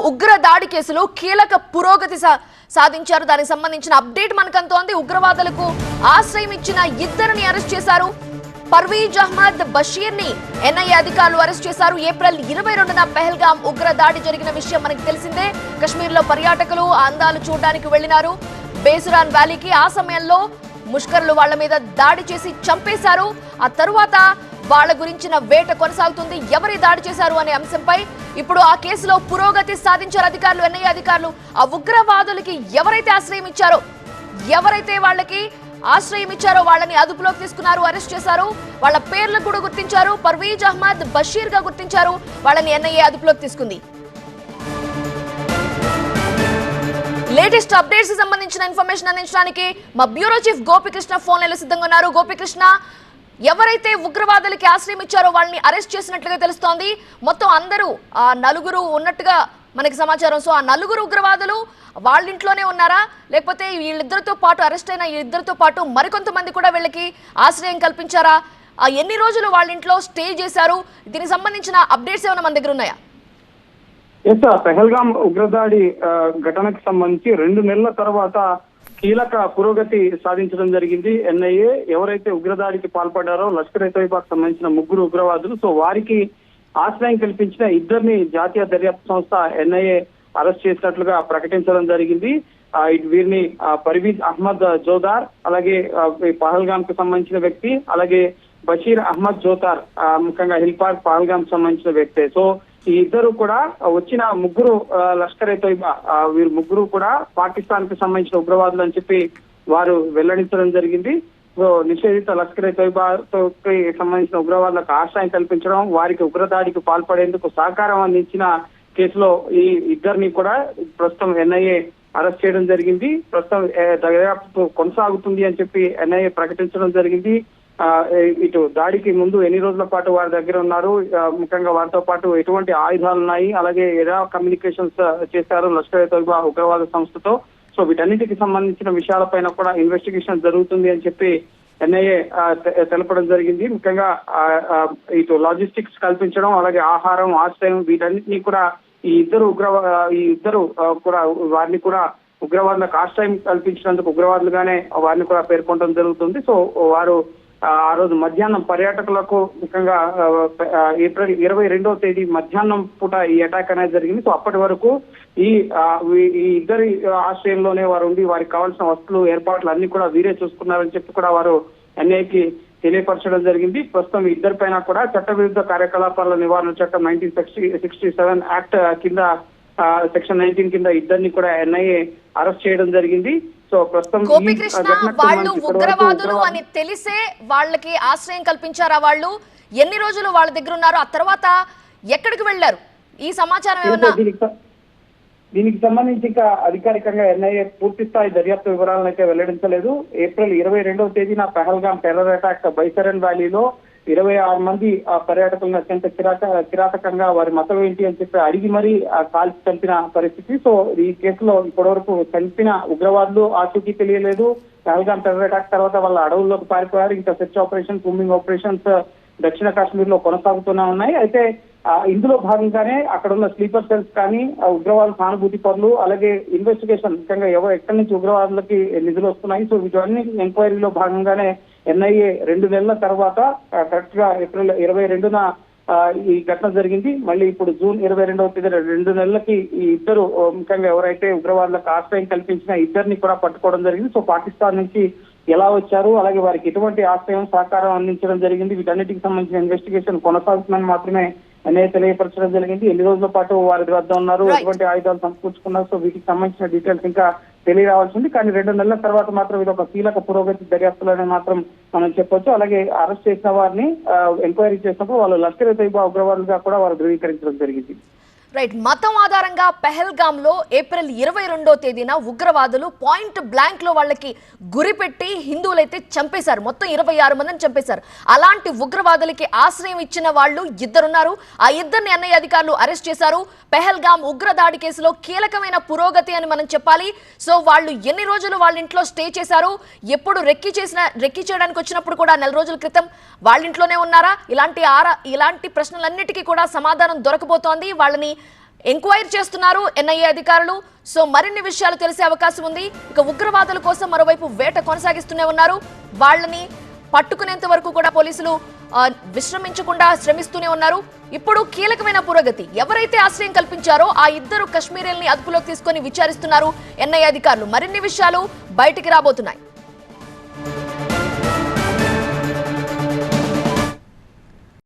ఉగ్ర దాడి కేసులో కీలక పురోగతి సా- సాధించారు. దానికి సంబంధించిన అప్డేట్ మనకు ఉగ్రవాదులకు ఆశ్రయం ఇచ్చిన ఇద్దరిని అరెస్ట్ చేశారు. పర్వీజ్ అహ్మద్ బషీర్ని ఎన్ఐఏ అధికారులు అరెస్ట్ చేశారు. ఏప్రిల్ ఇరవై రెండున పెహల్గాం ఉగ్ర దాడి జరిగిన విషయం మనకి తెలిసిందే. కశ్మీర్లో పర్యాటకులు అందాలు చూడడానికి వెళ్ళినారు బేసురాన్ వ్యాలీకి ఆ సమయంలో ముష్కర్లు వాళ్ళ మీద దాడి చేసి చంపేశారు. ఆ తరువాత వాళ్ళ గురించిన వేట కొనసాగుతుంది. ఎవరి దాడి చేశారు అనే అంశంపై ఇప్పుడు ఆ కేసులో పురోగతి సాధించారు అధికారులు ఎన్ఐఏ అధికారులు. ఆ ఉగ్రవాదులకి ఎవరైతే ఆశ్రయం ఇచ్చారో ఎవరైతే వాళ్ళకి ఆశ్రయం ఇచ్చారో వాళ్ళని అదుపులోకి తీసుకున్నారు అరెస్ట్ చేశారు వాళ్ళ పేర్లను కూడా గుర్తించారు పర్వీజ్ అహ్మద్ బషీర్గా గుర్తించారు వాళ్ళని ఎన్ఐఏ అదుపులోకి తీసుకుంది. లేటెస్ట్ అప్డేట్స్ సంబంధించిన ఇన్ఫర్మేషన్ అందించడానికి మా బ్యూరో చీఫ్ గోపికృష్ణ ఫోన్ లైన్లో సిద్ధంగా ఉన్నారు. గోపికృష్ణ ఎవరైతే ఉగ్రవాదులకి ఆశ్రయం ఇచ్చారో వాళ్ళని అరెస్ట్ చేసినట్లుగా తెలుస్తోంది. మొత్తం అందరూ ఆ నలుగురు ఉన్నట్టుగా మనకి సమాచారం. సో ఆ నలుగురు ఉగ్రవాదులు వాళ్ళ ఇంట్లోనే ఉన్నారా? లేకపోతే వీళ్ళిద్దరితో పాటు అరెస్ట్ అయిన వీళ్ళిద్దరితో పాటు మరికొంతమంది కూడా వీళ్ళకి ఆశ్రయం కల్పించారా? ఆ ఎన్ని రోజులు వాళ్ళ ఇంట్లో స్టే చేశారు? దీనికి సంబంధించిన అప్డేట్స్ ఏమైనా మన దగ్గర ఉన్నాయా? ఎస్ సార్ పెహల్గాం ఉగ్రదాడి ఘటనకు సంబంధించి రెండు నెలల తర్వాత కీలక పురోగతి సాధించడం జరిగింది. ఎన్ఐఏ ఎవరైతే ఉగ్రదాడికి పాల్పడ్డారో లష్కర్ ఎ తోయిబాకు సంబంధించిన ముగ్గురు ఉగ్రవాదులు. సో వారికి ఆశ్రయం కల్పించిన ఇద్దరిని జాతీయ దర్యాప్తు సంస్థ ఎన్ఐఏ అరెస్ట్ చేసినట్లుగా ప్రకటించడం జరిగింది. వీరిని పర్వీజ్ అహ్మద్ జోదార్ అలాగే పహల్గామ్ పహల్గాం కు సంబంధించిన వ్యక్తి అలాగే బషీర్ అహ్మద్ జోతార్ ముఖ్యంగా హిల్ పార్క్ పహల్గాం సంబంధించిన వ్యక్తే. సో ఈ ఇద్దరు కూడా వచ్చిన ముగ్గురు లష్కర్ తోయిబా వీరు ముగ్గురు కూడా పాకిస్తాన్కి సంబంధించిన ఉగ్రవాదులు అని చెప్పి వారు వెల్లడించడం జరిగింది. సో నిషేధిత లష్కర్ ఎ తోయిబాతో సంబంధించిన ఉగ్రవాదులకు ఆశ్రయం కల్పించడం వారికి ఉగ్రదాడికి పాల్పడేందుకు సహకారం అందించిన కేసులో ఈ ఇద్దరిని కూడా ప్రస్తుతం ఎన్ఐఏ అరెస్ట్ చేయడం జరిగింది. ప్రస్తుతం దర్యాప్తు కొనసాగుతుంది అని చెప్పి ఎన్ఐఏ ప్రకటించడం జరిగింది. ఇటు దాడికి ముందు ఎన్ని రోజుల పాటు వారి దగ్గర ఉన్నారు? ముఖ్యంగా వారితో పాటు ఎటువంటి ఆయుధాలు ఉన్నాయి? అలాగే ఎలా కమ్యూనికేషన్స్ చేశారు లష్కర్ ఎ ఉగ్రవాద సంస్థతో? సో వీటన్నిటికి సంబంధించిన విషయాలపైన కూడా ఇన్వెస్టిగేషన్ జరుగుతుంది అని చెప్పి ఎన్ఐఏ తెలపడం జరిగింది. ముఖ్యంగా ఇటు లాజిస్టిక్స్ కల్పించడం అలాగే ఆహారం ఆశ్రయం వీటన్నిటినీ కూడా ఈ ఇద్దరు ఉగ్రవా ఈ ఇద్దరు కూడా వారిని కూడా ఉగ్రవాదులకు ఆశ్రయం కల్పించినందుకు ఉగ్రవాదులుగానే వారిని కూడా పేర్కొనడం జరుగుతుంది. సో వారు ఆ రోజు మధ్యాహ్నం పర్యాటకులకు ముఖ్యంగా ఏప్రిల్ ఇరవై రెండవ తేదీ మధ్యాహ్నం పూట ఈ అటాక్ అనేది జరిగింది. సో అప్పటి వరకు ఈ ఈ ఇద్దరి ఆశ్రయంలోనే వారు ఉండి వారికి కావాల్సిన వస్తువులు ఏర్పాట్లు అన్ని కూడా వీరే చూసుకున్నారని చెప్పి కూడా వారు ఎన్ఐకి తెలియపరచడం జరిగింది. ప్రస్తుతం ఇద్దరిపైన ఇద్దరి పైన కూడా చట్టవిరుద్ధ కార్యకలాపాల నివారణ చట్టం nineteen sixty sixty seven act కింద సెక్షన్ నైన్టీన్ కింద ఇద్దరిని కూడా ఎన్ఐఏ అరెస్ట్ చేయడం జరిగింది. సో ప్రస్తుతం గోపికృష్ణ వాళ్ళు ఉగ్రవాదులు అని తెలిసే వాళ్ళకి ఆశ్రయం కల్పించారా వాళ్ళు? ఎన్ని రోజులు వాళ్ళ దగ్గర ఉన్నారు? ఆ తర్వాత ఎక్కడికి వెళ్ళారు? ఈ సమాచారం ఏమన్నా? దీనికి సంబంధించి ఇంకా అధికారికంగా ఎన్ఐఏ పూర్తి స్థాయి దర్యాప్తు వివరాలను అయితే వెల్లడించలేదు. ఏప్రిల్ ఇరవై రెండవ తేదీన పహల్గాం టెర్రర్ అటాక్ బైసరన్ వ్యాలీలో ఇరవై ఆరు మంది ఆ పర్యాటకులను అత్యంత కిరాక కిరాతకంగా వారి మతం ఏంటి అని చెప్పి అడిగి మరీ ఆ కాల్చి చంపిన పరిస్థితి. సో ఈ కేసులో ఇప్పటివరకు చంపిన ఉగ్రవాదులు ఆచూకీ తెలియలేదు. పహల్గాం టెర్రర్ అటాక్ తర్వాత వాళ్ళ అడవుల్లోకి పారిపోయారు. ఇంకా సెర్చ్ ఆపరేషన్ కూమింగ్ ఆపరేషన్స్ దక్షిణ కాశ్మీర్లో కొనసాగుతూనే ఉన్నాయి. అయితే ఆ, ఇందులో భాగంగానే అక్కడ ఉన్న స్లీపర్ సెల్స్ కానీ ఉగ్రవాద సానుభూతి పనులు అలాగే ఇన్వెస్టిగేషన్ ముఖ్యంగా ఎవరు ఎక్కడి నుంచి ఉగ్రవాదులకి నిధులు వస్తున్నాయి. సో వీటన్ని ఎంక్వైరీలో భాగంగానే ఎన్ఐఏ రెండు నెలల తర్వాత కరెక్ట్గా ఏప్రిల్ ఇరవై రెండున ఈ ఘటన జరిగింది. మళ్ళీ ఇప్పుడు జూన్ ఇరవై రెండవ తేదీ రెండు నెలలకి ఈ ఇద్దరు ముఖ్యంగా ఎవరైతే ఉగ్రవాదులకు ఆశ్రయం కల్పించిన ఇద్దరిని కూడా పట్టుకోవడం జరిగింది. సో పాకిస్తాన్ నుంచి ఎలా వచ్చారు? అలాగే వారికి ఎటువంటి ఆశ్రయం సహకారం అందించడం జరిగింది? వీటన్నిటికి సంబంధించిన ఇన్వెస్టిగేషన్ కొనసాగుతుందని మాత్రమే ఎన్ఐఏ తెలియపరచడం జరిగింది. ఎన్ని రోజుల పాటు వారి వద్ద ఉన్నారు. ఎటువంటి ఆయుధాలు సమకూర్చుకున్నారు? సో వీటికి సంబంధించిన డీటెయిల్స్ ఇంకా తెలియరావాల్సింది. కానీ రెండు నెలల తర్వాత మాత్రం ఇది ఒక కీలక పురోగతి దర్యాప్తులోనే మాత్రం మనం చెప్పొచ్చు. అలాగే అరెస్ట్ చేసిన వారిని ఎంక్వైరీ చేసినప్పుడు వాళ్ళు లష్కర్ ఎ తైబా ఉగ్రవాదులుగా కూడా వారు ధృవీకరించడం జరిగింది. రైట్ మతం ఆధారంగా పెహల్గామ్లో ఏప్రిల్ ఇరవై రెండో తేదీన ఉగ్రవాదులు పాయింట్ బ్లాంక్లో వాళ్ళకి గురిపెట్టి హిందువులైతే చంపేశారు. మొత్తం ఇరవై ఆరు మందిని చంపేశారు. అలాంటి ఉగ్రవాదులకి ఆశ్రయం ఇచ్చిన వాళ్ళు ఇద్దరున్నారు. ఆ ఇద్దరిని ఎన్ఐ అధికారులు అరెస్ట్ చేశారు. పెహల్గామ్ ఉగ్రదాడి కేసులో కీలకమైన పురోగతి అని మనం చెప్పాలి. సో వాళ్ళు ఎన్ని రోజులు వాళ్ళ ఇంట్లో స్టే చేశారు? ఎప్పుడు రెక్కి చేసిన రెక్కి చేయడానికి వచ్చినప్పుడు కూడా నెల రోజుల క్రితం వాళ్ళ ఇంట్లోనే ఉన్నారా? ఇలాంటి ఆరా ఇలాంటి ప్రశ్నలన్నిటికీ కూడా సమాధానం దొరకబోతోంది. వాళ్ళని ఎంక్వైరీ చేస్తున్నారు ఎన్ఐఏ అధికారులు. సో మరిన్ని విషయాలు తెలిసే అవకాశం ఉంది. ఇక ఉగ్రవాదుల కోసం మరోవైపు వేట కొనసాగిస్తూనే ఉన్నారు. వాళ్ళని పట్టుకునేంత వరకు కూడా పోలీసులు విశ్రమించకుండా శ్రమిస్తూనే ఉన్నారు. ఇప్పుడు కీలకమైన పురోగతి. ఎవరైతే ఆశ్రయం కల్పించారో ఆ ఇద్దరు కశ్మీరీల్ని అదుపులోకి తీసుకొని విచారిస్తున్నారు ఎన్ఐఏ అధికారులు. మరిన్ని విషయాలు బయటికి రాబోతున్నాయి.